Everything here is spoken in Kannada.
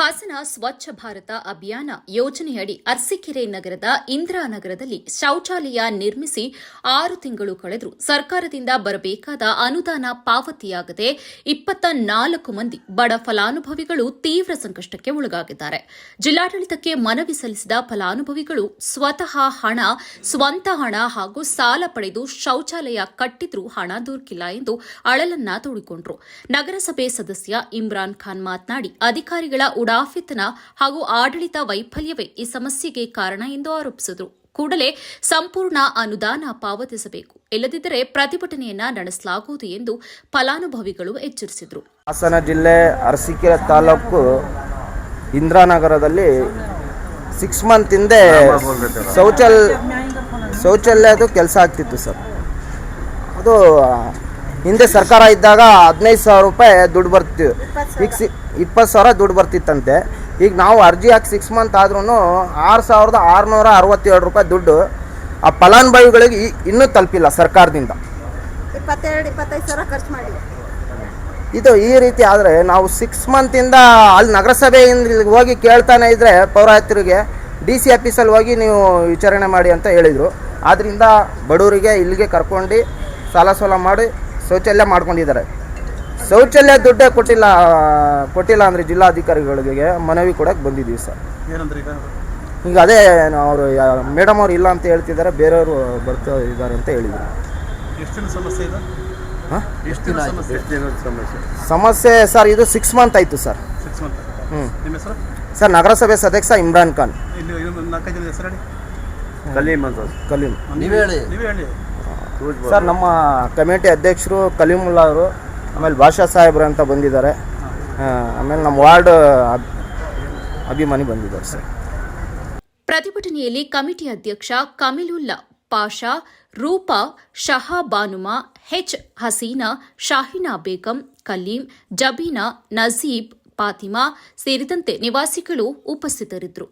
ಹಾಸನ ಸ್ವಚ್ಛ ಭಾರತ ಅಭಿಯಾನ ಯೋಜನೆಯಡಿ ಅರಸೀಕೆರೆ ನಗರದ ಇಂದಿರಾನಗರದಲ್ಲಿ ಶೌಚಾಲಯ ನಿರ್ಮಿಸಿ ಆರು ತಿಂಗಳು ಕಳೆದರೂ ಸರ್ಕಾರದಿಂದ ಬರಬೇಕಾದ ಅನುದಾನ ಪಾವತಿಯಾಗದೆ ಇಪ್ಪತ್ತ ನಾಲ್ಕು ಮಂದಿ ಬಡ ಫಲಾನುಭವಿಗಳು ತೀವ್ರ ಸಂಕಷ್ಟಕ್ಕೆ ಒಳಗಾಗಿದ್ದಾರೆ. ಜಿಲ್ಲಾಡಳಿತಕ್ಕೆ ಮನವಿ ಸಲ್ಲಿಸಿದ ಫಲಾನುಭವಿಗಳು ಸ್ವತಃ ಹಣ, ಸ್ವಂತ ಹಣ ಹಾಗೂ ಸಾಲ ಪಡೆದು ಶೌಚಾಲಯ ಕಟ್ಟಿದ್ರೂ ಹಣ ದೊರಕಿಲ್ಲ ಎಂದು ಅಳಲನ್ನ ತೋಡಿಕೊಂಡರು. ನಗರಸಭೆ ಸದಸ್ಯ ಇಮ್ರಾನ್ ಖಾನ್ ಮಾತನಾಡಿ, ಅಧಿಕಾರಿಗಳ ಉಡಾಫಿತನ ಹಾಗೂ ಆಡಳಿತ ವೈಫಲ್ಯವೇ ಈ ಸಮಸ್ಯೆಗೆ ಕಾರಣ ಎಂದು ಆರೋಪಿಸಿದರು. ಕೂಡಲೇ ಸಂಪೂರ್ಣ ಅನುದಾನ ಪಾವತಿಸಬೇಕು. ಇಲ್ಲದಿದ್ದರೆ ಪ್ರತಿಭಟನೆಯನ್ನ ನಡೆಸಲಾಗುವುದು ಎಂದು ಫಲಾನುಭವಿಗಳು ಎಚ್ಚರಿಸಿದರು. ಹಾಸನ ಜಿಲ್ಲೆ ಅರಸೀಕೆರೆ ತಾಲೂಕು ಇಂದ್ರಾನಗರದಲ್ಲಿ ಸಿಕ್ಸ್ ಮಂತ್ ಹಿಂದೆ ಶೌಚಾಲಯ ಶೌಚಾಲಯದು ಕೆಲಸ ಆಗ್ತಿತ್ತು ಸರ್. ಅದು ಹಿಂದೆ ಸರ್ಕಾರ ಇದ್ದಾಗ ಹದಿನೈದು ಸಾವಿರ ರೂಪಾಯಿ ದುಡ್ಡು ಬರ್ತಿತ್ತು. ಈಗ ಸಿ ಇಪ್ಪತ್ತು ಸಾವಿರ ದುಡ್ಡು ಬರ್ತಿತ್ತಂತೆ. ಈಗ ನಾವು ಅರ್ಜಿ ಹಾಕಿ ಸಿಕ್ಸ್ ಮಂತ್ ಆದ್ರೂ ಆರು ಸಾವಿರದ ಆರುನೂರ ಅರವತ್ತೇಳು ರೂಪಾಯಿ ದುಡ್ಡು ಆ ಫಲಾನುಭವಿಗಳಿಗೆ ಇನ್ನೂ ತಲುಪಿಲ್ಲ ಸರ್ಕಾರದಿಂದ. ಇದು ಈ ರೀತಿ ಆದರೆ ನಾವು ಸಿಕ್ಸ್ ಮಂತಿಂದ ಅಲ್ಲಿ ನಗರಸಭೆಯಿಂದ ಹೋಗಿ ಕೇಳ್ತಾನೆ ಇದ್ದರೆ ಪೌರಾಯುಕ್ತರಿಗೆ ಡಿ ಸಿ ಆಫೀಸಲ್ಲಿ ಹೋಗಿ ನೀವು ವಿಚಾರಣೆ ಮಾಡಿ ಅಂತ ಹೇಳಿದರು. ಆದ್ದರಿಂದ ಬಡವರಿಗೆ ಇಲ್ಲಿಗೆ ಕರ್ಕೊಂಡು ಸಾಲ ಸೋಲ ಮಾಡಿ ಶೌಚಾಲಯ ಮಾಡ್ಕೊಂಡಿದ್ದಾರೆ. ಶೌಚಾಲಯ ದುಡ್ಡೇ ಕೊಟ್ಟಿಲ್ಲ ಕೊಟ್ಟಿಲ್ಲ ಅಂದರೆ ಜಿಲ್ಲಾಧಿಕಾರಿಗಳಿಗೆ ಮನವಿ ಕೊಡೋಕೆ ಬಂದಿದ್ದೀವಿ ಸರ್. ಏನಂದ್ರೆ ಈಗ ಈಗ ಅದೇ ಅವರು ಮೇಡಮ್ ಅವ್ರು ಇಲ್ಲ ಅಂತ ಹೇಳ್ತಿದ್ದಾರೆ ಬೇರೆಯವರು ಬರ್ತಾ ಇದ್ದಾರೆ ಅಂತ ಹೇಳಿದ್ರು. ಎಷ್ಟು ದಿನ ಸಮಸ್ಯೆ ಇದೆ? ಹಾಂ? ಎಷ್ಟು ದಿನ ಸಮಸ್ಯೆ? ಎಷ್ಟು ದಿನದ ಸಮಸ್ಯೆ? ಸಮಸ್ಯೆ ಸರ್ ಇದು ಸಿಕ್ಸ್ ಮಂತ್ ಆಯಿತು ಸರ್. ಸಿಕ್ಸ್ ಮಂತ್ ಹ್ಞೂ ನಿಮ್ಮ ಹೆಸರು? ಸರ್ ನಗರಸಭೆ ಸದಸ್ಯ ಇಮ್ರಾನ್ ಖಾನ್. ಇಲ್ಲಿ ಇನ್ನೊಂದು ನಾಲ್ಕೈದು ಜನ ಹೆಸರು ಹೇಳಿ. ಕಲೀಮ್ ಅಂತ. ಕಲೀಮ್. ನೀವೇ ಹೇಳಿ. ನೀವೇ ಹೇಳಿ. ಸರ್, ನಮ್ಮ ಕಮಿಟಿ ಅಧ್ಯಕ್ಷರು ಕಲೀಮುಲ್ಲಾ ಅವರು, ಆಮೇಲೆ ಭಾಷಾ ಸಾಹೇಬ್ರು ಅಂತ ಬಂದಿದ್ದಾರೆ. ಆಮೇಲೆ ನಮ್ಮ ವಾರ್ಡ್ ಅಭಿಮಾನಿ ಬಂದಿದ್ದಾರೆ ಸರ್. ಪ್ರತಿಭಟನೆಯಲ್ಲಿ ಕಮಿಟಿ ಅಧ್ಯಕ್ಷ ಕಮಿಲುಲ್ಲಾ, ಪಾಷಾ, ರೂಪಾ ಶಹಾಬಾನುಮಾ ಹೆಚ್ ಹಸೀನಾ, ಶಾಹಿನಾ ಬೇಗಂ, ಕಲೀಂ, ಜಬೀನಾ, ನಜೀಬ್, ಫಾತಿಮಾ ಸೇರಿದಂತೆ ನಿವಾಸಿಗಳು ಉಪಸ್ಥಿತರಿದ್ದರು.